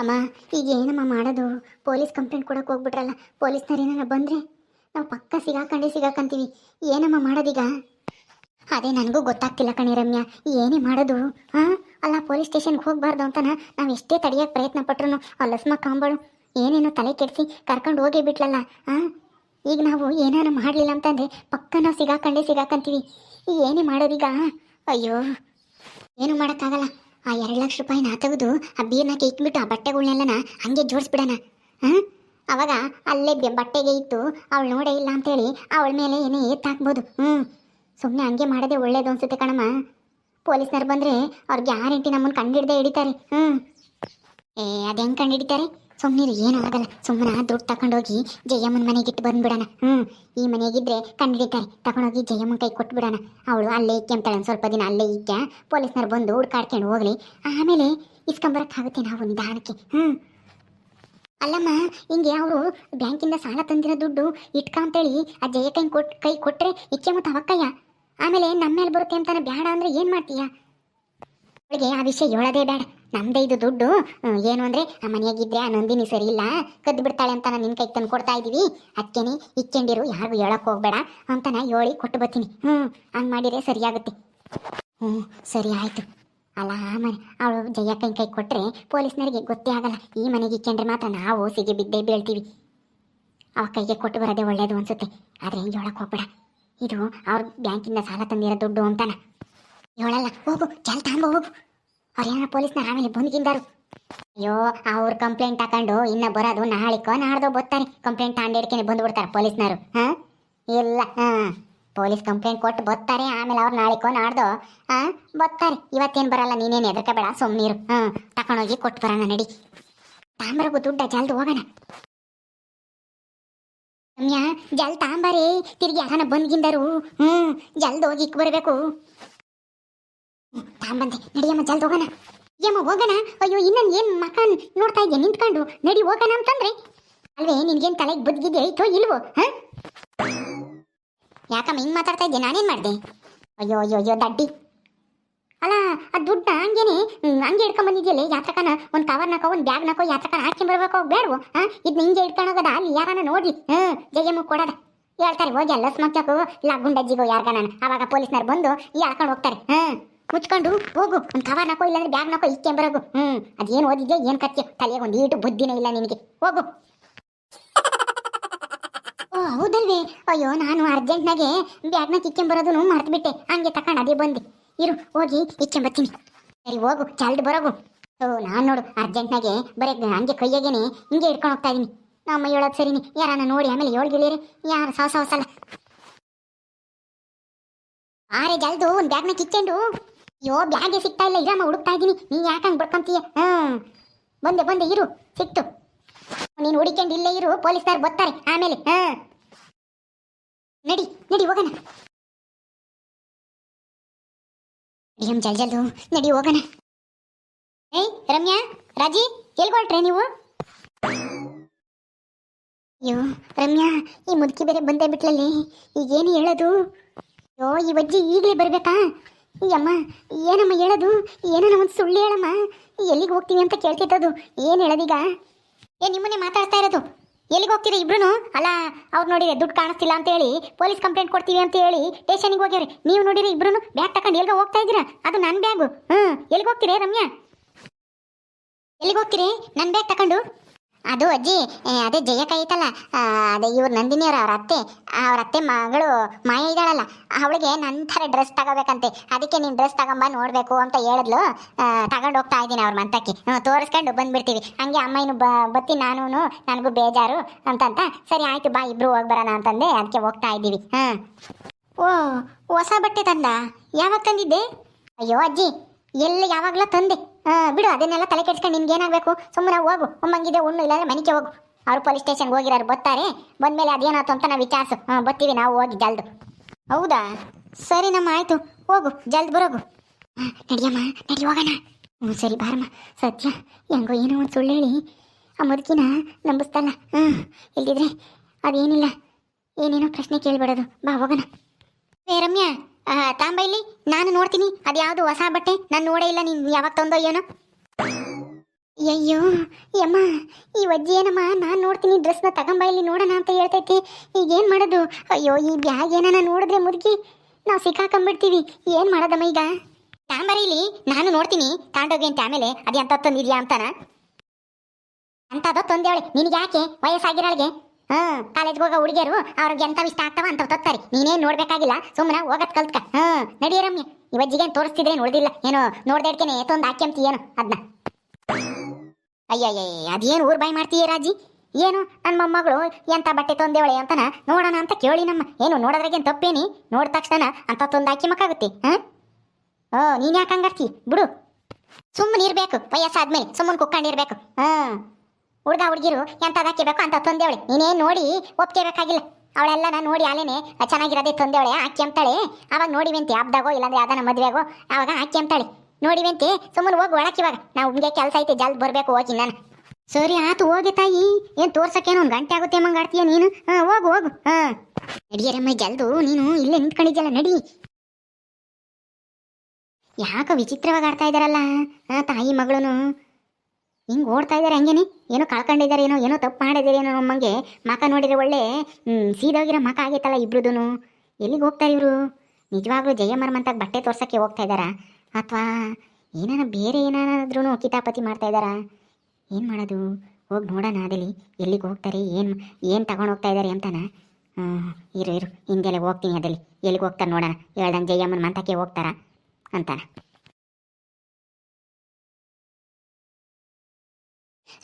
ಅಮ್ಮ, ಈಗ ಏನಮ್ಮ ಮಾಡೋದು? ಪೊಲೀಸ್ ಕಂಪ್ಲೇಂಟ್ ಕೊಡಕ್ಕೆ ಹೋಗ್ಬಿಟ್ರಲ್ಲ, ಪೊಲೀಸ್ನವ್ರು ಏನಾರ ಬಂದರೆ ನಾವು ಪಕ್ಕ ಸಿಗಾಕಂಡೇ ಸಿಗಾಕಂತೀವಿ. ಏನಮ್ಮ ಮಾಡೋದೀಗ? ಅದೇ ನನಗೂ ಗೊತ್ತಾಗ್ತಿಲ್ಲ ಕಣಿ ರಮ್ಯಾ, ಏನೇ ಮಾಡೋದು? ಹಾಂ? ಅಲ್ಲ, ಪೊಲೀಸ್ ಸ್ಟೇಷನ್ಗೆ ಹೋಗಬಾರ್ದು ಅಂತನ ನಾವು ಎಷ್ಟೇ ತಡೆಯೋಕ್ಕೆ ಪ್ರಯತ್ನ ಪಟ್ರು ಆ ಲಸ್ಮ ಕಾಂಬಳು, ಏನೇನೋ ತಲೆ ಕೆಡಿಸಿ ಕರ್ಕೊಂಡು ಹೋಗೇ ಬಿಟ್ಲಲ್ಲ ಹಾಂ ಈಗ ನಾವು ಏನಾರು ಮಾಡಲಿಲ್ಲ ಅಂತಂದರೆ ಪಕ್ಕ ನಾವು ಸಿಗಾಕಂಡೇ ಸಿಗಾಕಂತೀವಿ. ಏನೇ ಮಾಡೋದೀಗ? ಅಯ್ಯೋ, ಏನು ಮಾಡೋಕ್ಕಾಗಲ್ಲ. ಆ ಎರಡು ಲಕ್ಷ ರೂಪಾಯಿನ ತೆಗೆದು ಆ ಬೀರ್ನ ಇಟ್ಬಿಟ್ಟು ಆ ಬಟ್ಟೆಗಳನ್ನೆಲ್ಲನ ಹಂಗೆ ಜೋಡಿಸ್ಬಿಡೋಣ ಹಾಂ ಅವಾಗ ಅಲ್ಲೇ ಬಟ್ಟೆಗೆ ಇತ್ತು ಅವಳು ನೋಡೇ ಇಲ್ಲ ಅಂತೇಳಿ ಅವಳ ಮೇಲೆ ಏನೇ ಎತ್ತಾಕ್ಬೋದು ಹ್ಞೂ ಸುಮ್ಮನೆ ಹಂಗೆ ಮಾಡೋದೇ ಒಳ್ಳೇದು ಅನ್ಸುತ್ತೆ ಕಣಮ್ಮ. ಪೊಲೀಸ್ನವ್ರು ಬಂದರೆ ಅವ್ರಿಗೆ ಗ್ಯಾರಂಟಿ ನಮ್ಮನ್ನು ಹಿಡ್ದೆ ಹಿಡಿತಾರೆ ಹ್ಞೂ ಏ, ಅದು ಹೆಂಗೆ ಕಂಡಿಡಿತಾರೆ? ಸುಮ್ಮನೆ ಏನೂ ಆಗಲ್ಲ. ಸುಮ್ಮನೆ ದುಡ್ಡು ತಗೊಂಡೋಗಿ ಜಯಮ್ಮನ ಮನೆಗೆ ಇಟ್ಟು ಬಂದ್ಬಿಡೋಣ. ಹ್ಞೂ ಈ ಮನೆಗಿದ್ರೆ ಕಂಡಿಡಿತಾರೆ ತಗೊಂಡೋಗಿ ಜಯಮ್ಮನ ಕೈ ಕೊಟ್ಬಿಡೋಣ. ಅವಳು ಅಲ್ಲೇ ಇಕ್ಕೆಂತಾಳೆ ಸ್ವಲ್ಪ ದಿನ ಅಲ್ಲೇ ಇಕ್ಕ ಪೊಲೀಸ್ನವ್ರು ಬಂದು ಹುಡ್ಕಾಡ್ಕೊಂಡು ಹೋಗ್ಲಿ. ಆಮೇಲೆ ಇಸ್ಕೊಂಬರಕ್ಕಾಗುತ್ತೆ ನಾವು ನಿಧಾನಕ್ಕೆ. ಹ್ಞೂ ಅಲ್ಲಮ್ಮ, ಹಿಂಗೆ ಅವರು ಬ್ಯಾಂಕಿಂದ ಸಾಲ ತಂದಿರೋ ದುಡ್ಡು ಇಟ್ಕ ಅಂತೇಳಿ ಆ ಜಯ ಕೈ ಕೊಟ್ ಕೈ ಕೊಟ್ಟರೆ ಇಕ್ಕೆ ಮತ್ತು ಅವಕ್ಕಯ್ಯ. ಆಮೇಲೆ ನಮ್ಮ ಮೇಲೆ ಬರುತ್ತೆ ಅಂತಾನೆ ಬೇಡ ಅಂದರೆ ಏನು ಮಾಡ್ತೀಯ? ಅವಳಿಗೆ ಆ ವಿಷಯ ಹೇಳೋದೇ ಬೇಡ. ನಮ್ದೇ ಇದು ದುಡ್ಡು. ಏನು ಅಂದ್ರೆ ಆ ಮನೆಯಾಗಿದ್ರೆ ಆ ನಂದಿನಿ ಸರಿ ಇಲ್ಲ. ಕದ್ದು ಬಿಡ್ತಾಳೆ ಅಂತ ನಾನು ನಿನ್ ಕೈ ತಂದು ಕೊಡ್ತಾ ಇದೀವಿ. ಅದಕ್ಕೇನೆ ಇಕ್ಕೊಂಡಿರು, ಯಾರಿಗೂ ಹೇಳಕ್ ಹೋಗ್ಬೇಡ ಅಂತ ನಾ ಹೇಳಿ ಕೊಟ್ಟು ಬರ್ತೀನಿ. ಹ್ಞೂ ಹಂಗೆ ಮಾಡಿದ್ರೆ ಸರಿಯಾಗುತ್ತೆ ಹ್ಞೂ ಸರಿ ಆಯಿತು. ಅಲ್ಲ ಮನೆ, ಅವಳು ಜಯ ಕೈ ಕೈ ಕೊಟ್ಟರೆ ಪೊಲೀಸ್ನರಿಗೆ ಗೊತ್ತೇ ಆಗಲ್ಲ. ಈ ಮನೆಗೆ ಇಕ್ಕೊಂಡ್ರೆ ಮಾತ್ರ ನಾವು ಸಿಗಿ ಬಿದ್ದೇ ಬೀಳ್ತೀವಿ. ಅವ ಕೈಗೆ ಕೊಟ್ಟು ಬರೋದೇ ಒಳ್ಳೇದು ಅನ್ಸುತ್ತೆ. ಆದರೆ ಹಿಂಗೆ ಹೇಳಕ್ ಹೋಗ್ಬೇಡ. ಇದು ಅವ್ರ ಬ್ಯಾಂಕಿಂದ ಸಾಲ ತಂದಿರೋ ದುಡ್ಡು ಅಂತಾನ ಹೇಳಲ್ಲ ಹೋಗು, ಜಲ್ ತಗೊಂಬ ಹೋಗು. ಹರಿಯಾಣ ಪೊಲೀಸ್ನ ಆಮೇಲೆ ಬಂದ್ಕಿಂದಾರು ಅಯ್ಯೋ ಅವ್ರ ಕಂಪ್ಲೇಂಟ್ ತಕೊಂಡು ಇನ್ನ ಬರೋದು ನಾಳಿಕೋ ನಾಡ್ದೋ ಬರ್ತಾರೆ ಕಂಪ್ಲೇಂಟ್ ತಾಂಡಿಡ್ಕೆನೆ ಬಂದ್ಬಿಡ್ತಾರೆ ಪೊಲೀಸ್ನವರು, ಹಾಂ? ಇಲ್ಲ, ಹಾಂ. ಪೊಲೀಸ್ ಕಂಪ್ಲೇಂಟ್ ಕೊಟ್ಟು ಬರ್ತಾರೆ ಆಮೇಲೆ ಅವ್ರು ನಾಳಿಕೋ ನಾಡ್ದೋ ಹಾಂ? ಬರ್ತಾರೆ ಇವತ್ತೇನು ಬರಲ್ಲ, ನೀನೇನು ಹೆದರ್ಕೋಬೇಡ ಸುಮ್ಮನೀರು ಹಾಂ. ತಗೊಂಡೋಗಿ ಕೊಟ್ಟು ಬರೋಣ, ನಡಿ. ತಾಂಬರಗು ದುಡ್ಡ, ಜಲ್ದು ಹೋಗೋಣ. ರಮ್ಯಾ, ಜಲ್ ತಾಂಬಾರಿ, ತಿರ್ಗಿ ಯಾರನ್ನ ಬಂದ್ಗಿಂದರು ಹ್ಞೂ ಜಲ್ದು ಹೋಗಿ ಇಕ್ ಬರಬೇಕು ತಾಂಬಂದೆ ನಡಿಯಮ್ಮ ಜಲ್ದ ಹೋಗೋಣ. ಯಮ್ಮ ಹೋಗೋಣ? ಅಯ್ಯೋ, ಇನ್ನೊಂದು ಏನು ಮಕ ನೋಡ್ತಾ ಇದ್ದೆ ನಿಂತ್ಕೊಂಡು? ನಡಿ ಹೋಗೋಣ ಅಂತಂದ್ರೆ. ಅಲ್ವೇ, ನಿನ್ಗೇನು ತಲೆಗೆ ಬುದ್ಧಿಗಿದ್ದೆ ಐತೋ ಇಲ್ವೋ, ಹಾಂ? ಯಾಕಮ್ಮ, ಹಿಂಗೆ ಮಾತಾಡ್ತಾ ಇದ್ದೆ ನಾನೇನು ಮಾಡಿದೆ? ಅಯ್ಯೋ ಅಯ್ಯೋ ಅಯ್ಯೋ, ದಡ್ಡಿ. ಅಲ್ಲ, ಆ ದುಡ್ಡು ಹಂಗೇನೆ ಹಂಗೆ ಹಿಡ್ಕೊಂಡ್ ಬಂದಿದ್ಯಲ್ಲ, ಯಾತ್ರಕನ? ಒಂದು ಕವರ್ನಾಕೋ ಒಂದು ಬ್ಯಾಗ್ನಾಕೋ ಯಾತ್ರಕನ ಹಾಕ್ಕೊಂಡ್ ಬರ್ಬೇಕು, ಬೇಡವು, ಹಾಂ? ಇದನ್ನ ಹಿಂಗೆ ಹಿಡ್ಕೊಂಡೋಗದ ಅಲ್ಲಿ ಯಾರನ್ನ ನೋಡಿ ಹ್ಞೂ ಜಯಮ್ಮ ಕೊಡೋದ. ಹೇಳ್ತಾರೆ, ಹೋಗಿ ಅಲ್ಲ ಸ್ಮಕ್ಚಕು ಇಲ್ಲ ಗುಂಡಜ್ಜಿಗೋ, ಯಾರ್ಗನ? ಆವಾಗ ಪೊಲೀಸ್ನವ್ರು ಬಂದು ಈ ಹಾಕೊಂಡು ಹೋಗ್ತಾರೆ, ಹಾಂ? ಮುಚ್ಕೊಂಡು ಹೋಗು. ಒಂದು ಕವರ್ ನಾಕೋ, ಇಲ್ಲಾಂದ್ರೆ ಬ್ಯಾಗ್ ನಕೋ ಇಕ್ಕೆಂಬರೋಗು ಹ್ಞೂ ಅದೇನು ಓದಿದ್ಯಾ, ಏನು ಕತ್ತೆ ತಲೆಗೆ ಒಂದು ಈಟು ಬುದ್ಧಿನೇ ಇಲ್ಲ ನಿನಗೆ. ಹೋಗು. ಓ, ಹೌದಲ್ವೇ? ಅಯ್ಯೋ, ನಾನು ಅರ್ಜೆಂಟ್ನಾಗೆ ಬ್ಯಾಗ್ನ ಇಕ್ಕೊಂಬರೋದು ಮರ್ತ್ಬಿಟ್ಟೆ. ಹಂಗೆ ತಕೊಂಡು ಅದೇ ಬಂದೆ. ಇರು, ಹೋಗಿ ಇಕ್ಕೊಂಬರ್ತೀನಿ ಸರಿ ಹೋಗು, ಚಲ್ಡ್ ಬರೋಗು. ಓ, ನಾನು ನೋಡು, ಅರ್ಜೆಂಟ್ನಾಗೆ ಬರೀ ಹಂಗೆ ಕೈಯಾಗೇನೆ ಹಿಂಗೆ ಇಟ್ಕೊಂಡು ಹೋಗ್ತಾ ಇದ್ದೀನಿ ನಮ್ಮ ಹೇಳೋದು ಸರಿನಿ. ಯಾರನ್ನ ನೋಡಿ, ಆಮೇಲೆ ಏಳು ಗಿಳಿಯರಿ? ಯಾರು ಸಾವಸ ಹೊಸಲ್ಲ ಸಲ? ಆರೆ ಜಲ್ದು ಒಂದು ಬ್ಯಾಗ್ನ ಕಿತ್ಕೊಂಡು ಅಯ್ಯೋ, ಬ್ಯಾಗೆ ಸಿಗ್ತಾ ಇಲ್ಲ ಇರಮ್ಮ ಹುಡುಕ್ತಾ ಇದ್ದೀನಿ. ನೀ ಯಾಕಂಗೆ ಬಡ್ಕೊಂತೀಯ? ಹಾಂ. ಬಂದೆ ಬಂದೆ, ಇರು, ಸಿಕ್ತು. ನೀನು ಹುಡುಕೊಂಡು ಇಲ್ಲೇ ಇರು, ಪೊಲೀಸ್ನವ್ರು ಬರ್ತಾರೆ, ಆಮೇಲೆ, ಹಾಂ. ನಡಿ ನಡಿ, ಹೋಗೋಣ. ನಡಿಯಮ್ ಜಲ್, ಜಲ್ದು. ನಡಿ, ಹೋಗೋಣ. ಏಯ್, ರಮ್ಯಾ, ರಾಜಿ ಎಲ್ಗೊಳ್ಟ್ರೆ ನೀವು? ಅಯ್ಯೋ, ರಮ್ಯಾ, ಈ ಮುದುಕಿ ಬೇರೆ ಬಂದೇ ಬಿಟ್ಲಲ್ಲಿ, ಈಗೇನು ಹೇಳೋದು? ಅಯ್ಯೋ, ಈ ಅಜ್ಜಿ ಈಗಲೇ ಬರ್ಬೇಕಾ? ಅಮ್ಮ ಏನಮ್ಮ ಹೇಳೋದು? ಏನೋ ಒಂದು ಸುಳ್ಳು ಹೇಳಮ್ಮ. ಎಲ್ಲಿಗೆ ಹೋಗ್ತೀನಿ ಅಂತ ಕೇಳ್ತಿದ್ದದು ಏನು ಹೇಳೋದೀಗ? ಏ, ನಿಮ್ಮನ್ನೇ ಮಾತಾಡ್ತಾ ಇರೋದು. ಎಲ್ಲಿಗೆ ಹೋಗ್ತೀರಿ ಇಬ್ರು ಅಲ್ಲ, ಅವ್ರು ನೋಡಿರಿ, ದುಡ್ಡು ಕಾಣಿಸ್ತಿಲ್ಲ ಅಂತ ಹೇಳಿ, ಪೊಲೀಸ್ ಕಂಪ್ಲೇಂಟ್ ಕೊಡ್ತೀವಿ ಅಂತ ಹೇಳಿ ಸ್ಟೇಷನಿಗೆ ಹೋಗ್ಯಾರೆ ನೀವು ನೋಡಿರಿ ಇಬ್ರು ಬ್ಯಾಗ್ ತಗೊಂಡು ಎಲ್ಲಿಗೆ ಹೋಗ್ತಾ ಇದ್ದೀರಾ? ಅದು ನನ್ನ ಬ್ಯಾಗು. ಹ್ಞೂ ಎಲ್ಲಿಗೆ ಹೋಗ್ತೀರಿ ರಮ್ಯಾ? ಎಲ್ಲಿಗೆ ಹೋಗ್ತೀರಿ? ನನ್ನ ಬ್ಯಾಗ್ ತಗೊಂಡು? ಅದು ಅಜ್ಜಿ ಅದೇ ಜಯಕ ಐತಲ್ಲ ಅದೇ ಇವ್ರು ನಂದಿನಿಯವ್ರ ಅವ್ರ ಅತ್ತೆ ಅವ್ರ ಅತ್ತೆ ಮಗಳು ಮಾಯ ಇದ್ದಾಳಲ್ಲ ಅವಳಿಗೆ ನನ್ನ ಥರ ಡ್ರೆಸ್ ತಗೋಬೇಕಂತೆ ಅದಕ್ಕೆ ನೀನು ಡ್ರೆಸ್ ತಗೊಂಬ ನೋಡಬೇಕು ಅಂತ ಹೇಳಿದ್ಲು. ತಗೊಂಡು ಹೋಗ್ತಾ ಇದ್ದೀನಿ ಅವ್ರ ಮಂತಕ್ಕೆ. ತೋರಿಸ್ಕೊಂಡು ಬಂದ್ಬಿಡ್ತೀವಿ. ಹಂಗೆ ಅಮ್ಮ ಇನ್ನು ಬ ಬತ್ತಿ ನಾನು ನನಗೂ ಬೇಜಾರು ಅಂತಂತ ಸರಿ ಆಯಿತು ಬಾ ಇಬ್ರು ಹೋಗಿ ಬರೋಣ ಅಂತಂದೆ ಅದಕ್ಕೆ ಹೋಗ್ತಾ ಇದ್ದೀವಿ. ಹಾಂ ಓ ಹೊಸ ಬಟ್ಟೆ ತಂದ? ಯಾವಾಗ ತಂದಿದ್ದೆ? ಅಯ್ಯೋ ಅಜ್ಜಿ ಎಲ್ಲಿ ಯಾವಾಗಲೂ ತಂದೆ. ಬಿಡು, ಅದನ್ನೆಲ್ಲ ತಲೆ ಕೆಡ್ಸ್ಕೊಂಡು ನಿಮ್ಗೆ ಏನಾಗಬೇಕು? ಸುಮ್ಮನೆ ಹೋಗು. ಒಮ್ಮಂಗಿದೆ, ಉಣ್ಣು, ಇಲ್ಲಾಂದ್ರೆ ಮನೆಗೆ ಹೋಗು. ಅವ್ರು ಪೊಲೀಸ್ ಸ್ಟೇಷನ್ಗೆ ಹೋಗಿರೋರು ಬರ್ತಾರೆ. ಬಂದಮೇಲೆ ಅದೇನಾಯ್ತು ಅಂತ ನಾವು ವಿಚಾರಿಸು. ಹಾಂ, ಬರ್ತೀವಿ ನಾವು ಹೋಗಿ ಜಲ್ದು. ಹೌದಾ? ಸರಿ, ನಮ್ಮ ಆಯಿತು. ಹೋಗು, ಜಲ್ದು ಬರೋಗು. ನಡಿಯಮ್ಮ, ನಡಿ, ಹೋಗೋಣ. ಹ್ಞೂ ಸರಿ, ಬಾರಮ್ಮ. ಸತ್ಯ, ಹೆಂಗೋ ಏನೋ ಒಂದು ಸುಳ್ಳು ಹೇಳಿ. ಆ ಮುದುಕಿನ ನಂಬಿಸ್ತಲ್ಲ ಹಾಂ ಇಲ್ದಿದ್ರೆ ಅದೇನಿಲ್ಲ. ಏನೇನೋ ಪ್ರಶ್ನೆ ಕೇಳಿಬಿಡೋದು. ಬಾ, ಹೋಗೋಣ. ಏ, ರಮ್ಯಾ ತಾಂಬೈಲಿ, ನಾನು ನೋಡ್ತೀನಿ. ಅದು ಯಾವುದು ಹೊಸ ಬಟ್ಟೆ. ನಾನು ನೋಡೇ ಇಲ್ಲ ನೀನು ಯಾವಾಗ ತಂದೋ ಏನೋ. ಅಯ್ಯೋ ಯಮ್ಮ, ಈ ಅಜ್ಜಿ ಏನಮ್ಮ? ನಾನು ನೋಡ್ತೀನಿ ಡ್ರೆಸ್ನ ತಗೊಂಬ ಇಲ್ಲಿ ನೋಡೋಣ ಅಂತ ಹೇಳ್ತೈತಿ. ಈಗ ಏನು ಮಾಡೋದು? ಅಯ್ಯೋ, ಈ ಬ್ಯಾಗ್ ಏನಾನ ನೋಡಿದ್ರೆ ಮುದುಕಿ. ನಾವು ಸಿಕ್ಕಾಕೊಂಬಿಡ್ತೀವಿ ಏನು ಮಾಡೋದಮ್ಮ ಈಗ? ತಾಂಬರಿಲಿ, ನಾನು ನೋಡ್ತೀನಿ. ತಾಂಡೋಗಿ ಅಂತ ಆಮೇಲೆ ಅದು ಅಂತ ತಂದಿದ್ಯಾ ಅಂತಾನ. ಅಂತದ ತಂದೇವಳೆ ನಿನಗೆ ಯಾಕೆ? ವಯಸ್ಸಾಗಿರೋಳಿಗೆ. ಹಾ ಕಾಲೇಜ್ಗೆ ಹೋಗೋ ಹುಡುಗಿಯರು ಅವ್ರಿಗೆ ಎಂತ ಇಷ್ಟ ಆಗ್ತಾವ ಅಂತ ತತ್ತಾರೆ ನೀನೇನ್ ನೋಡ್ಬೇಕಾಗಿಲ್ಲ ಸುಮ್ಮನೆ ಹೋಗತ್ ಕಲ್ತ್ಕ. ಹಾ ನಡಿ ರಮ್ಯ. ಇವಜ್ಜಿಗೇನು ತೋರಿಸ್ತಿದ್ರೆ ನೋಡ್ದಿಲ್ಲ ಏನೋ ನೋಡ್ದೇಡ್ಕೇನೆ ಏತೊಂದು ಹಾಕ್ಯಂತಿ ಏನು ಅದನ್ನ ಅಯ್ಯಯ್ಯ ಅದೇನು ಊರ್ ಬಾಯ್ ಮಾಡ್ತೀಯ ರಾಜಿ? ಏನು ನನ್ನ ಮೊಮ್ಮಗಳು ಎಂತ ಬಟ್ಟೆ ತೊಂದೇವಳೆ ಅಂತನ ನೋಡೋಣ ಅಂತ ಕೇಳಿ ನಮ್ಮ. ಏನು, ನೋಡೋದ್ರಾಗೇನು ತಪ್ಪೇನಿ? ನೋಡಿದ ತಕ್ಷಣ ಅಂತ ತಂದು ಹಾಕಿ ಮಕ್ಕಾಗುತ್ತೆ ಹಾ? ಓ, ನೀನ್ ಯಾಕೆ ಹಂಗಾರ್ತಿ ಬಿಡು. ಸುಮ್ಮನೆ ಇರ್ಬೇಕು, ವಯಸ್ಸಾದ್ಮೇಲೆ. ಸುಮ್ಮನೆ ಕುಕ್ಕೊಂಡಿರ್ಬೇಕು ಹಾ ಹುಡ್ಗ ಹುಡುಗಿರು ಎಂಥದಕ್ಕೆ ಬೇಕು ಅಂತ ತಂದೇವಳೆ. ನೀನೇ ನೋಡಿ ಒಪ್ಕೋಬೇಕಾಗಿಲ್ಲ ಅವಳೆಲ್ಲ ನೋಡಿ ಅಲ್ಲೇನೆ ಚೆನ್ನಾಗಿರೋದೇ ತಂದೇವಳೆ. ಹಾಕ್ಯಂತಾಳೆ ಅವಾಗ ನೋಡಿವೆಂತಿ, ಹಬ್ದಾಗೋ ಇಲ್ಲಾಂದ್ರೆ ಯಾವ್ದಾನ ಮದುವೆಗೋ, ಅವಾಗ ಹಾಕಿ ಅಂತಾಳೆ ನೋಡಿವೆಂತೆ, ಸುಮ್ಮನೆ ಹೋಗಿ ಒಳಕ್ಕೆ ಇವಾಗ. ನಾವು ಹಿಂಗೆ ಕೆಲಸ ಐತೆ, ಜಲ್ದಿ ಬರಬೇಕು, ಹೋಗಿ ನಾನು. ಸರಿ ಆತು, ಹೋಗಿ ತಾಯಿ. ಏನು ಏನೋ ಒಂದು ಗಂಟೆ ಆಗುತ್ತೆ ಮಂಗಾಡ್ತೀಯ ನೀನು? ಹಾಂ, ಹೋಗು ಹೋಗು. ಹಾಂ. ನಡಿಯರಮ್ಮ, ಜಲ್ದು, ನೀನು ಇಲ್ಲೇ ನಿಂತ್ಕೊಂಡಿದ್ಯಲ್ಲ, ನಡಿ. ಯಾಕೋ ವಿಚಿತ್ರವಾಗಿ ಆಡ್ತಾ ಇದ್ದಾರಲ್ಲ ತಾಯಿ ಮಗಳನು. ಹಿಂಗೆ ಓಡ್ತಾ ಇದ್ದಾರೆ ಹಂಗೇನೆ? ಏನೋ ಕಳ್ಕೊಂಡಿದ್ದಾರೆ, ಏನೋ ಏನೋ ತಪ್ಪು ಮಾಡಿದ್ದಾರೆ ಏನೋ ನಮ್ಮಂಗೆ? ಮಕ ನೋಡಿದ್ರೆ ಒಳ್ಳೆ ಸೀದೋಗಿರೋ ಮಕ ಆಗೈತಲ್ಲ ಇಬ್ರದೂ ಎಲ್ಲಿಗೆ ಹೋಗ್ತಾರೆ ಇವರು? ನಿಜವಾಗ್ಲೂ ಜಯಮ್ಮರ ಮಂತಕ್ಕೆ ಬಟ್ಟೆ ತೋರ್ಸೋಕ್ಕೆ ಹೋಗ್ತಾ ಇದ್ದಾರಾ? ಅಥವಾ ಏನಾನ ಬೇರೆ ಏನಾದ್ರೂ ಕಿತಾಪತಿ ಮಾಡ್ತಾ ಇದ್ದಾರಾ? ಏನು ಮಾಡೋದು? ಹೋಗಿ ನೋಡೋಣ ಅದಲ್ಲಿ ಎಲ್ಲಿಗೆ ಹೋಗ್ತಾರೆ, ಏನು ಏನು ತಗೊಂಡು ಹೋಗ್ತಾ ಇದ್ದಾರೆ ಅಂತಾನ? ಇರು ಇರು ಹಿಂದೆಲ್ಲ ಹೋಗ್ತೀನಿ ಅದಲ್ಲಿ ಎಲ್ಲಿಗೆ ಹೋಗ್ತಾರೆ ನೋಡೋಣ. ಹೇಳ್ದಂಗೆ ಜಯಮ್ಮನ ಮಂತಕ್ಕೆ ಹೋಗ್ತಾರ? ಅಂತಾನ.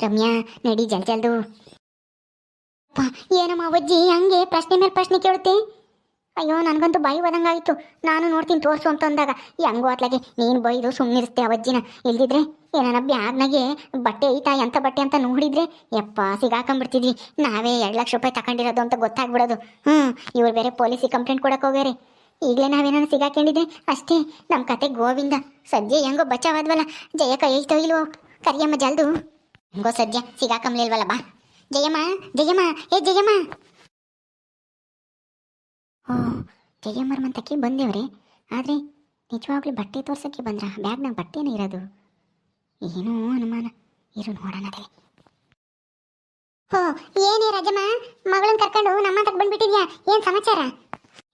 ರಮ್ಯಾ, ನಡಿ ಜಲ್ ಜಲ್ದು. ಏನಮ್ಮ ಅವಜ್ಜಿ, ಹಂಗೆ ಪ್ರಶ್ನೆ ಮೇಲೆ ಪ್ರಶ್ನೆ ಕೇಳುತ್ತೆ ಅಯ್ಯೋ, ನನಗಂತೂ ಬಾಯಿ ಬದಂಗಾಯಿತು ನಾನು ನೋಡ್ತೀನಿ, ತೋರ್ಸು ಅಂತ ಅಂದಾಗ. ಹೆಂಗೋ ಅತ್ಲಾಗೆ ನೀನು ಬೈದು ಸುಮ್ಮನಿರಿಸ್ತೆ ಅವಜ್ಜಿನ? ಇಲ್ದಿದ್ರೆ ಏನನ ಬ್ಯಾಗ್ನಾಗೆ ಬಟ್ಟೆ ಐತಾ ಎಂಥ ಬಟ್ಟೆ ಅಂತ ನೋಡಿದ್ರೆ, ಯಪ್ಪ ಸಿಗಾಕೊಂಡ್ಬಿಡ್ತಿದ್ವಿ ನಾವೇ ಎರಡು ಲಕ್ಷ ರೂಪಾಯಿ ತಗೊಂಡಿರೋದು ಅಂತ ಗೊತ್ತಾಗ್ಬಿಡೋದು. ಹ್ಞೂ ಇವ್ರು ಬೇರೆ ಪೊಲೀಸಿಗೆ ಕಂಪ್ಲೇಂಟ್ ಕೊಡಕ್ಕೆ ಹೋಗ್ಯಾರೆ. ಈಗಲೇ ನಾವೇನೋ ಸಿಗಾಕೊಂಡಿದ್ರೆ ಅಷ್ಟೇ ನಮ್ಮ ಕತೆ ಗೋವಿಂದ. ಸದ್ಯ ಹೆಂಗೋ ಬಚಾವಾದ್ವಲ್ಲ ಜಯ ಕೈ ಐತೋ ಇಲ್ವೋ? ಕರಿಯಮ್ಮ ಜಲ್ದು. ಹೆಂಗೋ ಸದ್ಯ ಸಿಗಾಕಂಬ್ಲಿಲ್ವಲ್ಲ ಬಾ. ಜಯಮ್ಮ ಜಯಮ್ಮ, ಏ ಜಯಮ್ಮ. ಓ, ಜಯಮ್ಮರ ಮಂತಕ್ಕೆ ಬಂದೇವ್ರಿ. ಆದರೆ ನಿಜವಾಗ್ಲೂ ಬಟ್ಟೆ ತೋರ್ಸಕ್ಕೆ ಬಂದ್ರ? ಬ್ಯಾಗ್ನಾಗ ಬಟ್ಟೆನೇ ಇರೋದು? ಏನೋ ಅನುಮಾನ. ಇರು, ನೋಡೋಣ ಅದೇ ಹೋ, ಏನೇ ರಾಜಮ್ಮ? ಮಗಳನ್ನ ಕರ್ಕೊಂಡು ನಮ್ಮ ತಕ್ಕ ಬಂದ್ಬಿಟ್ಟಿದ್ಯಾ? ಏನ್ ಸಮಾಚಾರ?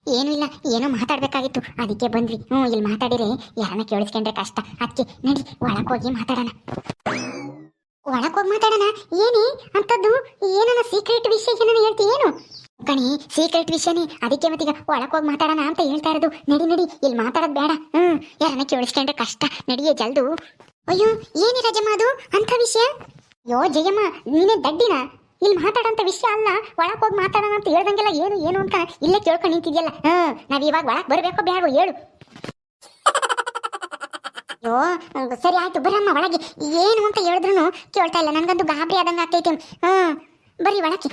ಏನೂ ಇಲ್ಲ, ಏನೋ ಮಾತಾಡ್ಬೇಕಾಗಿತ್ತು. ಅದಕ್ಕೆ ಬಂದ್ವಿ. ಹ್ಞೂ ಇಲ್ಲಿ ಮಾತಾಡಿರಿ. ಯಾರನ್ನ ಕೇಳಿಸ್ಕೊಂಡ್ರೆ ಕಷ್ಟ. ಅದಕ್ಕೆ ನಡಿ ಒಳಗೆ ಹೋಗಿ ಮಾತಾಡೋಣ. ಒಳಗೆ ಹೋಗಿ ಮಾತಾಡೋಣ. ಏನೇ? ಅಂತದ್ದು ಏನನ್ನ ಸೀಕ್ರೆಟ್ ವಿಷಯ ಏನನ್ನ ಹೇಳ್ತಿ ಏನು? ಕಣಿ ಸೀಕ್ರೆಟ್ ವಿಷಯನೇ. ಅದಕ್ಕೆ ಮತ್ತೀಗ ಒಳಗೆ ಹೋಗಿ ಮಾತಾಡೋಣ ಅಂತ ಹೇಳ್ತಾ ಇರೋದು. ನಡಿ ನಡಿ. ಇಲ್ಲಿ ಮಾತಾಡೋದು ಬೇಡ. ಹ್ಮ್. ಯಾರನ್ನ ಕೇಳಿಸ್ಕೊಂಡ್ರೆ ಕಷ್ಟ. ನಡಿಯೇ ಜಲ್ದು. ಅಯ್ಯೋ, ಏನೇ ರಾಜಮ್ಮ ಅದು? ಅಂತ ವಿಷಯ? ಅಯ್ಯೋ, ಜಯಮ್ಮ, ನೀನೇ ದಡ್ಡಿನ. ಇಲ್ಲಿ ಮಾತಾಡೋಂಥ ವಿಷಯ ಅಲ್ಲ. ಒಳಗೆ ಹೋಗಿ ಮಾತಾಡೋಣ ಅಂತ ಹೇಳ್ದಂಗೆಲ್ಲ ಏನು ಏನು ಅಂತ ಇಲ್ಲೇ ಕೇಳ್ಕೊಂಡು ನಿಂತಿದ್ಯಲ್ಲ. ಹ್ಞೂ ನಾವು ಇವಾಗ ಒಳಗೆ ಬರಬೇಕು ಬೇಡ ಹೇಳು. ಅಯ್ಯೋ ಸರಿ ಆಯ್ತು, ಬರಮ್ಮ ಒಳಗೆ. ಏನು ಅಂತ ಹೇಳಿದ್ರು ಕೇಳ್ತಾ ಇಲ್ಲ. ನನಗಂತೂ ಗಾಬರಿ ಆದಂಗೆ ಆಗ್ತೈತೆ. ಹ್ಞೂ ಬರ್ರಿ ಒಳಗೆ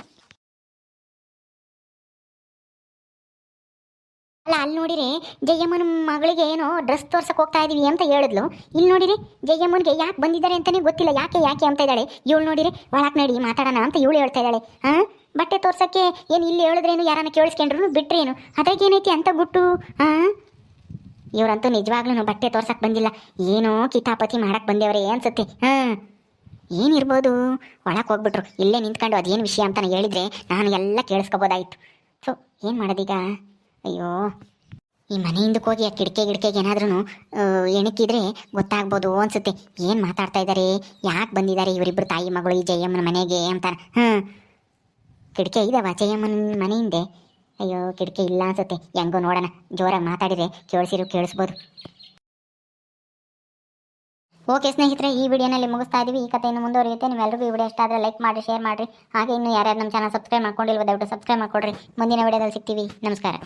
ಅಲ್ಲ, ಅಲ್ಲಿ ನೋಡಿರಿ, ಜಯಮ್ಮನ ಮಗಳಿಗೆ ಏನೋ ಡ್ರೆಸ್ ತೋರ್ಸಕ್ಕೆ ಹೋಗ್ತಾ ಇದೀವಿ ಅಂತ ಹೇಳಿದ್ಲು. ಇಲ್ಲಿ ನೋಡಿರಿ, ಜಯಮ್ಮನಿಗೆ ಯಾಕೆ ಬಂದಿದ್ದಾರೆ ಅಂತಾನೆ ಗೊತ್ತಿಲ್ಲ. ಯಾಕೆ ಯಾಕೆ ಅಂತ ಇದ್ದಾಳೆ. ಇವಳು ನೋಡಿರಿ ಒಳಕ್ ನಡಿ, ಮಾತಾಡೋಣ ಅಂತ ಇವಳು ಹೇಳ್ತಾ ಇದ್ದಾಳೆ. ಹಾ? ಬಟ್ಟೆ ತೋರ್ಸಕ್ಕೆ ಏನು ಇಲ್ಲಿ ಹೇಳಿದ್ರೇನು, ಯಾರನ್ನ ಕೇಳಿಸ್ಕೊಂಡ್ರು ಬಿಟ್ರೇನು? ಅದಕ್ಕೆ ಏನೈತಿ ಅಂತ ಗುಟ್ಟು? ಹಾ? ಇವ್ರಂತೂ ನಿಜವಾಗ್ಲೂ ಬಟ್ಟೆ ತೋರ್ಸಕ್ ಬಂದಿಲ್ಲ. ಏನೋ ಕಿತಾಪತಿ ಮಾಡಕ್ ಬಂದೇವ್ರೆ ಅನ್ಸುತ್ತೆ. ಹಾ. ಏನಿರ್ಬೋದು? ಒಳಗೆ ಹೋಗ್ಬಿಟ್ರು. ಇಲ್ಲೇ ನಿಂತ್ಕೊಂಡು ಅದೇನು ವಿಷಯ ಅಂತ ಹೇಳಿದ್ರೆ ನಾನು ಎಲ್ಲ ಕೇಳಿಸ್ಕೋಬೋದಾಯ್ತು. ಸೊ ಏನು ಮಾಡೋದೀಗ? ಅಯ್ಯೋ. ಈ ಮನೆಯಿಂದ ಹೋಗಿ ಆ ಕಿಟಕಿ ಗಿಡಕೆಗೆ ಏನಾದ್ರೂ ಎಣಿಕಿದ್ರೆ ಗೊತ್ತಾಗ್ಬೋದು ಅನ್ಸುತ್ತೆ. ಏನು ಮಾತಾಡ್ತಾ ಇದ್ದಾರೆ ಯಾಕೆ ಬಂದಿದ್ದಾರೆ ಇವರಿಬ್ಬರು ತಾಯಿ ಮಗಳು ಈ ಜಯಮ್ಮನ ಮನೆಗೆ ಅಂತ. ಹ್ಞೂ ಕಿಟಕಿ ಇದಾವ ಜಯಮ್ಮನ ಮನೆ ಹಿಂದೆ ಅಯ್ಯೋ, ಕಿಟಕಿ ಇಲ್ಲ ಅನ್ಸುತ್ತೆ. ಹೆಂಗೋ ನೋಡೋಣ. ಜೋರಾಗಿ ಮಾತಾಡಿದ್ರೆ ಕೇಳಿಸಿರು, ಕೇಳಿಸ್ಬೋದು. ಓಕೆ ಸ್ನೇಹಿತರೆ, ಈ ವಿಡಿಯೋನಲ್ಲಿ ಮುಗಿಸ್ತಾ ಇದ್ದೀವಿ ಈ ಕಥೆಯನ್ನು ಮುಂದುವರಿಯುತ್ತೆ. ನೀವೆಲ್ಲರಿಗೂ ಈ ವಿಡಿಯೋ ಇಷ್ಟ ಆದರೆ ಲೈಕ್ ಮಾಡಿ ಶೇರ್ ಮಾಡಿರಿ. ಹಾಗೆ ಇನ್ನು ಯಾರ್ಯಾರು ನಮ್ಮ ಚಾನಲ್ ಸಬ್ಸ್ಕ್ರೈಬ್ ಮಾಡ್ಕೊಂಡಿಲ್ವ, ದಯವಿಟ್ಟು ಸಬ್ಸ್ಕ್ರೈಬ್ ಮಾಡ್ಕೊಡ್ರಿ. ಮುಂದಿನ ವಿಡಿಯೋದಲ್ಲಿ ಸಿಗ್ತೀವಿ. ನಮಸ್ಕಾರ.